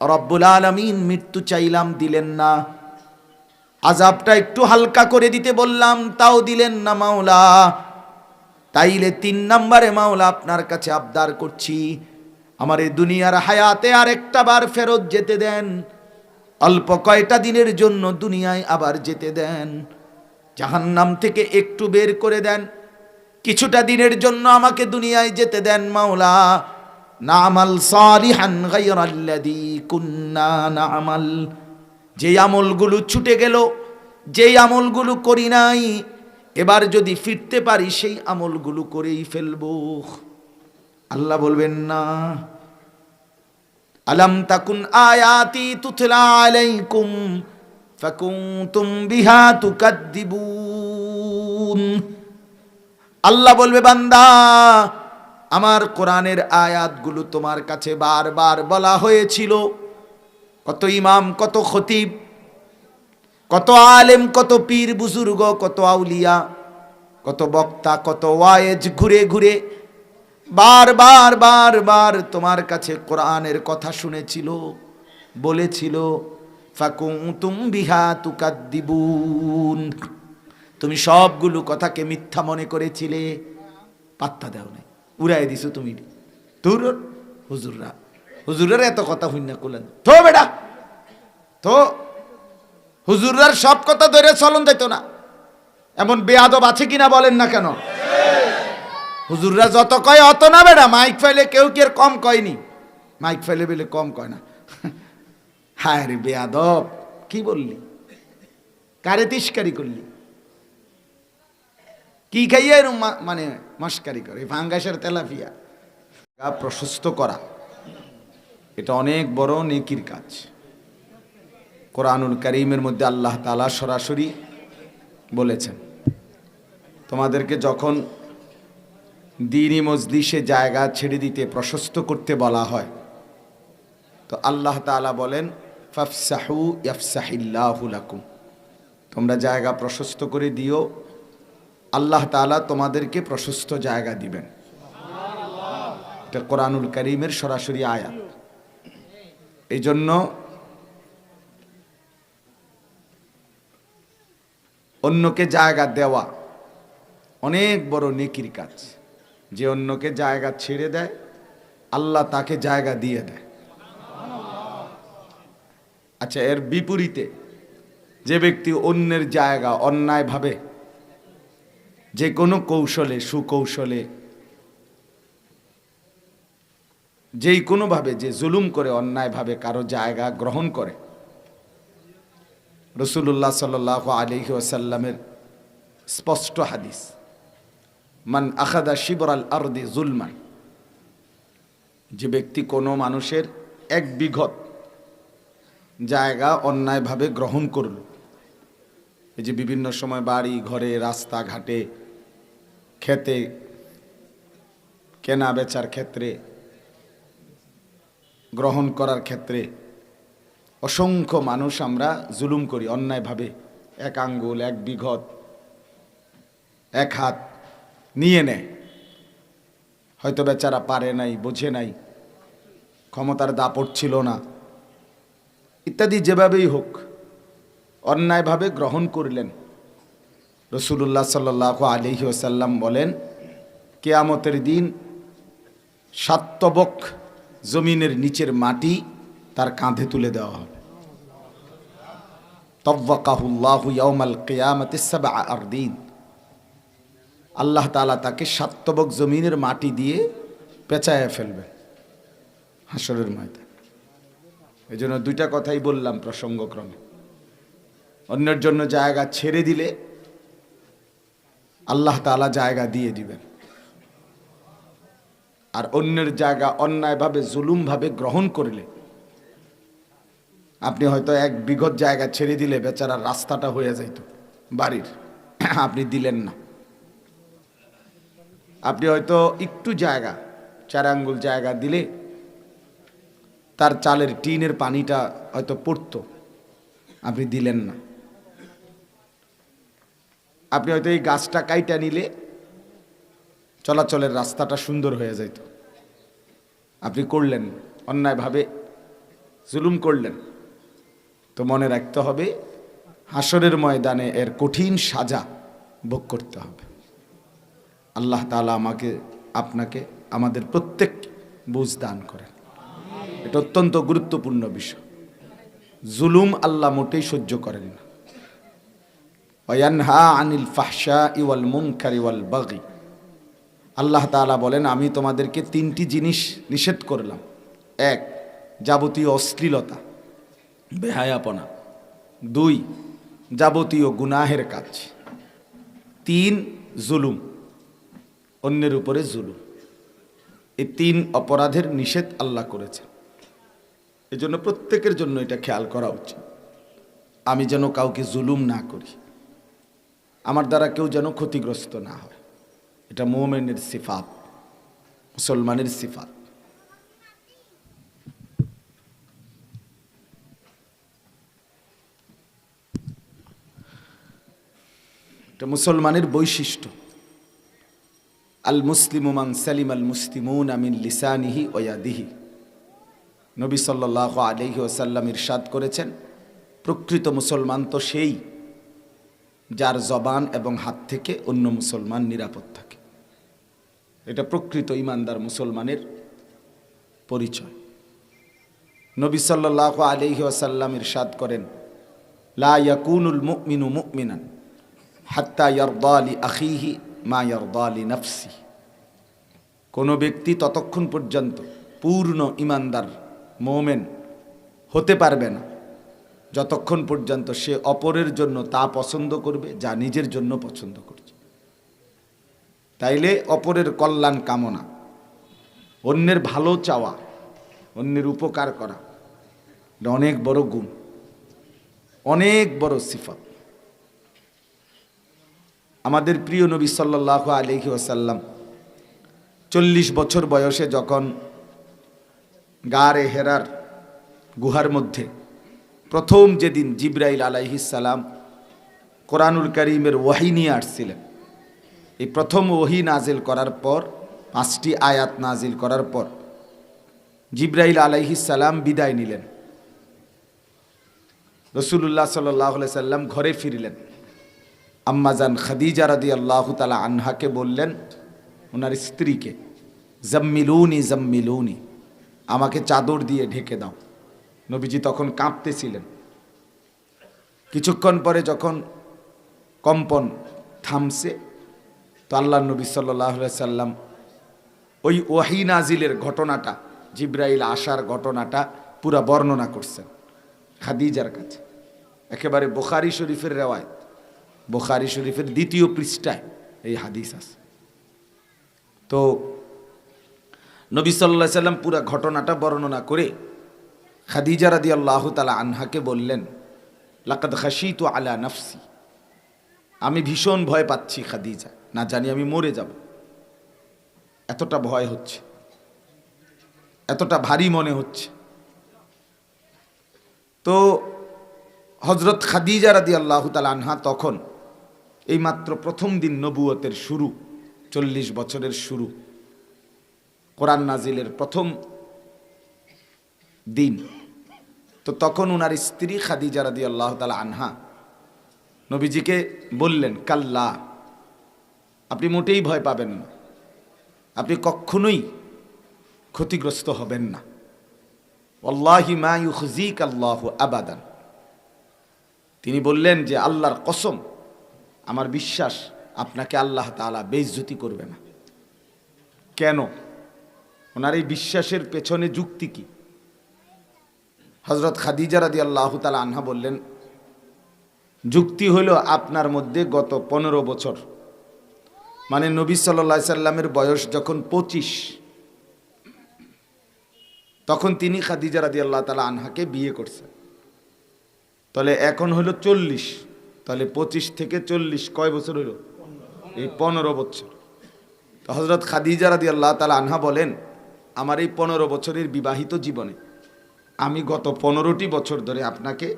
রব্বুল আলমিন মৃত্যু চাইলাম, দিলেন না। আজাবটা একটু হালকা করে দিতে বললাম, তাও দিলেন না মাওলা। তাইলে তিন নম্বরে মাওলা আপনার কাছে আবদার করছি, আমার এই দুনিয়ার হায়াতে আর একটা বার ফেরত যেতে দেন। অল্প কয়টা দিনের জন্য দুনিয়ায় আবার যেতে দেন। জাহান্নাম থেকে একটু বের করে দেন। কিছুটা দিনের জন্য আমাকে দুনিয়ায় যেতে দেন মাওলা। নামাল সালিহান গায়রাল্লাযী কুন্না নামাল। যে আমলগুলো ছুটে গেল যেই আমলগুলো করি নাই, এবার যদি ফিরতে পারি, সেই আমলগুলো করেই ফেলব। আল্লাহ বলবেন, না। আলম তাকুন আয়াতি তুতলা আলাইকুম, ফাকুনতুম বিহা তুকাদ্দিবুন। আল্লাহ বলবে, বান্দা আমার কোরআনের আয়াতগুলো তোমার কাছে বারবার বলা হয়েছিল। কত ইমাম, কত খতিব, কত আলেম, কত পীর বুজুর্গ, কত আউলিয়া, কত বক্তা, কত ওয়ায়েজ ঘুরে ঘুরে বার বার বার বার তোমার কাছে কোরআনের কথা শুনেছিল, বলেছিল বিহা তুমি সবগুলো কথাকে মিথ্যা মনে করেছিলে, পাত্তা দাও নাই। উড়াই দিছো তুমি। তোর হুজুররা। হুজুরের এত কথা হইনা করলেন তো বেটা। তো হুজুরার সব কথা ধরে চলন যাইতো না। এমন বেয়াদব আছে কিনা বলেন না কেন? হুজুররা যত কয় অত না বেটা, মাইক ফাইলে কেউ কি আর কম কয়নি? মাইক ফাইলে বেলে কম কয় না। হায় রে বেয়াদব, কি বললি? কারে তিস্কারি করলি? কি খাইয়া এরম মানে মস্কারি করে? ফাঙ্গাসের তেলাফিয়া গা প্রশস্ত করা। এটা অনেক বড় নেকির কাজ। কোরআনুল করিমের মধ্যে আল্লাহ তালা সরাসরি বলেছেন, তোমাদেরকে যখন দিনই মজলিসে জায়গা ছেড়ে দিতে, প্রশস্ত করতে বলা হয়, তো আল্লাহ তালা বলেন, ফাফসাহু ইয়াফসাহিল্লাহু লাকুম। তোমরা জায়গা প্রশস্ত করে দিও আল্লাহ তালা তোমাদেরকে প্রশস্ত জায়গা দিবেন। এটা কোরআনুল করিমের সরাসরি আয়াত। এই জন্য অন্যকে জায়গা দেওয়া অনেক বড় নেকির কাজ। যে অন্যকে জায়গা ছেড়ে দেয়, আল্লাহ তাকে জায়গা দিয়ে দেয়। আচ্ছা এর বিপরীতে যে ব্যক্তি অন্যের জায়গা অন্যায়ভাবে যে কোনো কৌশলে, সুকৌশলে, যেই কোনোভাবে যে জুলুম করে, অন্যায়ভাবে কারও জায়গা গ্রহণ করে। রসুল্লাহ সাল আলহি ওসাল্লামের স্পষ্ট হাদিস, মান আখাদা শিবর শিবরাল আরদি জুলমান যে ব্যক্তি কোনো মানুষের এক বিঘত জায়গা অন্যায়ভাবে গ্রহণ করল। এই যে বিভিন্ন সময় বাড়ি, ঘরে, রাস্তাঘাটে খেতে, কেনা বেচার ক্ষেত্রে, গ্রহণ করার ক্ষেত্রে অসংখ্য মানুষ আমরা জুলুম করি অন্যায়ভাবে। এক আঙ্গুল, এক বিঘত, এক হাত নিয়ে নেয়। হয়তো বেচারা পারে নাই, বোঝে নাই, ক্ষমতার দাপট ছিল না। ইত্যাদি যেভাবেই হোক, অন্যায়ভাবে গ্রহণ করলেন। রসুল্লাহ সাল্লাহ আলহি ওসাল্লাম বলেন, কেয়ামতের দিন সাত্তবক জমিনের নিচের মাটি তার কাঁধে তুলে দেওয়া হবে। তব্বাকাহুল্লাহু কিয়ামতি সাবআ আরদিন। আল্লাহ তাআলা তাকে সাত্তবক জমিনের মাটি দিয়ে পেঁচায় ফেলবেন হাসরের ময়দান। এই জন্য দুইটা কথাই বললাম প্রসঙ্গক্রমে। অন্যের জন্য জায়গা ছেড়ে দিলে আল্লাহ তাআলা জায়গা দিয়ে দিবেন। আর অন্যের জায়গা অন্যায়ভাবে, জুলুমভাবে গ্রহণ করলে আপনি হয়তো এক বিঘত জায়গা ছেড়ে দিলে বেচারার রাস্তাটা হয়ে যাইত, বাড়ির। আপনি দিলেন না। আপনি হয়তো একটু জায়গা, চার আঙ্গুল জায়গা দিলে তার চালের টিনের পানিটা হয়তো পড়তো, আপনি দিলেন না। আপনি হয়তো এই গাছটা কাইটা নিলে চলাচলের রাস্তাটা সুন্দর হয়ে যাইত। আপনি করলেন, অন্যায়ভাবে জুলুম করলেন। তো মনে রাখতে হবে হাসরের ময়দানে এর কঠিন সাজা ভোগ করতে হবে। আল্লাহ তাআলা আমাকে, আপনাকে আমাদের প্রত্যেক বুঝ দান করেন। এটা অত্যন্ত গুরুত্বপূর্ণ বিষয়। জুলুম আল্লাহ মোটেই সহ্য করেন না। আনিল আল্লাহ তাআলা বলেন, আমি তোমাদেরকে তিনটি জিনিস নিষেধ করলাম। এক, যাবতীয় অশ্লীলতা, বেহায়াপনা। দুই, যাবতীয় গুনাহের কাজ। তিন, জুলুম, অন্যের উপরে জুলুম। এই তিন অপরাধের নিষেধ আল্লাহ করেছে এজন্য প্রত্যেকের জন্য এটা খেয়াল করা উচিত। আমি যেন কাউকে জুলুম না করি। আমার দ্বারা কেউ যেন ক্ষতিগ্রস্ত না হয়। এটা মোমেনের সিফাত, মুসলমানের সিফাত। এটা মুসলমানের বৈশিষ্ট্য। আল মুসলিম মান সালিম আল মুসলিমুন আমিন লিসানিহি ওয়াদিহি নবী সাল্লাহ আলহি ওসাল্লাম ইরশাদ করেছেন, প্রকৃত মুসলমান তো সেই যার জবান এবং হাত থেকে অন্য মুসলমান নিরাপদ থাকে। এটা প্রকৃত ইমানদার মুসলমানের পরিচয়। নবী সাল্লাহ আলহি ওসাল্লাম ইরশাদ করেন, লা ইয়াকুনুল মুমিনু মুমিনান আখিহি মা ইয়ারদালি নফসি। কোনো ব্যক্তি ততক্ষণ পর্যন্ত পূর্ণ ইমানদার মোমেন হতে পারবে না। যতক্ষণ পর্যন্ত সে অপরের জন্য তা পছন্দ করবে, যা নিজের জন্য পছন্দ করছে। তাইলে অপরের কল্যাণ কামনা, অন্যের ভালো চাওয়া, অন্যের উপকার করা অনেক বড় গুণ, অনেক বড় সিফত। আমাদের প্রিয় নবী সাল্লাহ আলহি ওসাল্লাম চল্লিশ বছর বয়সে যখন গারে হেরার গুহার মধ্যে প্রথম যেদিন জিব্রাইল আলাইহিসাল্লাম কোরআনুল করিমের ওয়াহি নিয়ে আসছিলেন। এই প্রথম ওহি নাজিল করার পর, পাঁচটি আয়াত নাজিল করার পর জিব্রাইল আলাইহিসাল্লাম বিদায় নিলেন। রসুল্লাহ সাল্লাহ সাল্লাম ঘরে ফিরলেন। আম্মাজান খাদিজা রাদি আল্লাহ তালা আনহাকে বললেন, ওনার স্ত্রীকে, জম্মিলুনি জম্মিলুনি, আমাকে চাদর দিয়ে ঢেকে দাও। নবীজি তখন কাঁপতেছিলেন। কিছুক্ষণ পরে যখন কম্পন থামছে, তো আল্লাহ নবী সাল্লাহ সাল্লাম ওই ওয়াহি নাজিলের ঘটনাটা, জিব্রাইল আসার ঘটনাটা পুরা বর্ণনা করছেন খাদিজার কাছে। একেবারে বোখারি শরীফের রেওয়ায়ত, বোখারি শরীফের দ্বিতীয় পৃষ্ঠায় এই হাদিস আছে। তো নবী সাল্লাহ সাল্লাম পুরা ঘটনাটা বর্ণনা করে খাদিজা রাদি আল্লাহ তালা আনহাকে বললেন, লাকাদ খাসি তো আলা নফসি। আমি ভীষণ ভয় পাচ্ছি খাদিজা। না জানি আমি মরে যাব। এতটা ভয় হচ্ছে। এতটা ভারী মনে হচ্ছে। তো হজরত খাদিজা রাদি আল্লাহ আনহা তখন এই মাত্র প্রথম দিন নবুয়তের শুরু, চল্লিশ বছরের শুরু, কোরআন নাজিলের প্রথম দিন তো তখন উনার স্ত্রী খাদিজা রাদি আল্লাহ তালা আনহা নবীজিকে বললেন, কাল্লা, আপনি মোটেই ভয় পাবেন না। আপনি কখনোই ক্ষতিগ্রস্ত হবেন না। আল্লাহি মা ইউজিক আল্লাহ আবাদান। তিনি বললেন যে, আল্লাহর কসম, আমার বিশ্বাস আপনাকে আল্লাহ তালা বেইজ্জতি করবে না। কেন? ওনার এই বিশ্বাসের পেছনে যুক্তি কি? হজরত খাদিজা রাদি আল্লাহ তালা আনহা বললেন, যুক্তি হইল আপনার মধ্যে গত পনেরো বছর। মানে নবী সাল্লা সাল্লামের বয়স যখন পঁচিশ, তখন তিনি খাদিজা রাদি আল্লাহ তালা আনহাকে বিয়ে করছেন। তাহলে এখন হলো চল্লিশ, তাহলে পঁচিশ থেকে চল্লিশ কয় বছর হইল? এই পনেরো বছর। তো হজরত খাদিজা রাদি আল্লাহ তালা আনহা বলেন, আমার এই পনেরো বছরের বিবাহিত জীবনে আমি গত পনেরোটি বছর ধরে আপনাকে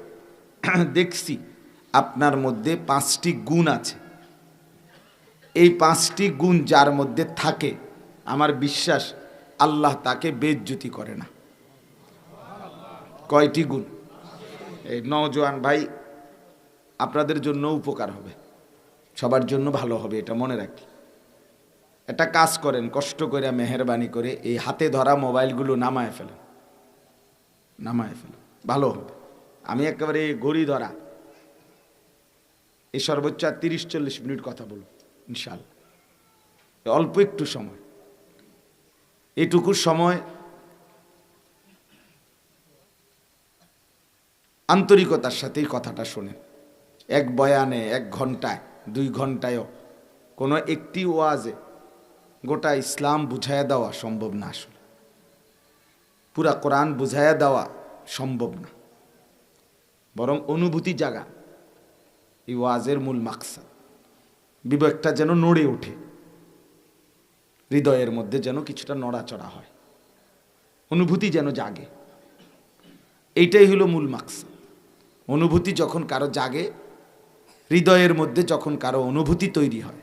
দেখছি, আপনার মধ্যে পাঁচটি গুণ আছে। এই পাঁচটি গুণ যার মধ্যে থাকে, আমার বিশ্বাস আল্লাহ তাকে বেজ্জুতি করে না। কয়টি গুণ? এই নওজোয়ান ভাই, আপনাদের জন্য উপকার হবে। সবার জন্য ভালো হবে, এটা মনে রাখি। একটা কাজ করেন, কষ্ট করে, মেহরবানি করে এই হাতে ধরা মোবাইলগুলো নামায় ফেলেন। নামায় ফেলেন ভালো। হবে আমি একেবারে গড়ি ধরা। এই সর্বোচ্চ আর তিরিশ চল্লিশ মিনিট কথা বলব ইনশাল্লাহ অল্প একটু সময়। এটুকু সময় আন্তরিকতার সাথেই কথাটা শোনেন। এক বয়ানে, এক ঘন্টায় দুই ঘন্টায়ও কোনো একটি ওয়াজে গোটা ইসলাম বুঝাইয়া দেওয়া সম্ভব না আসলে। পুরা কোরআন বুঝাইয়া দেওয়া সম্ভব না। বরং অনুভূতি জাগা। এই ওয়াজের মূল মাকসাদ। বিবেকটা যেন নড়ে ওঠে। হৃদয়ের মধ্যে যেন কিছুটা নড়াচড়া হয়। অনুভূতি যেন জাগে। এইটাই হলো মূল মাকসাদ। অনুভূতি যখন কারও জাগে, হৃদয়ের মধ্যে যখন কারও অনুভূতি তৈরি হয়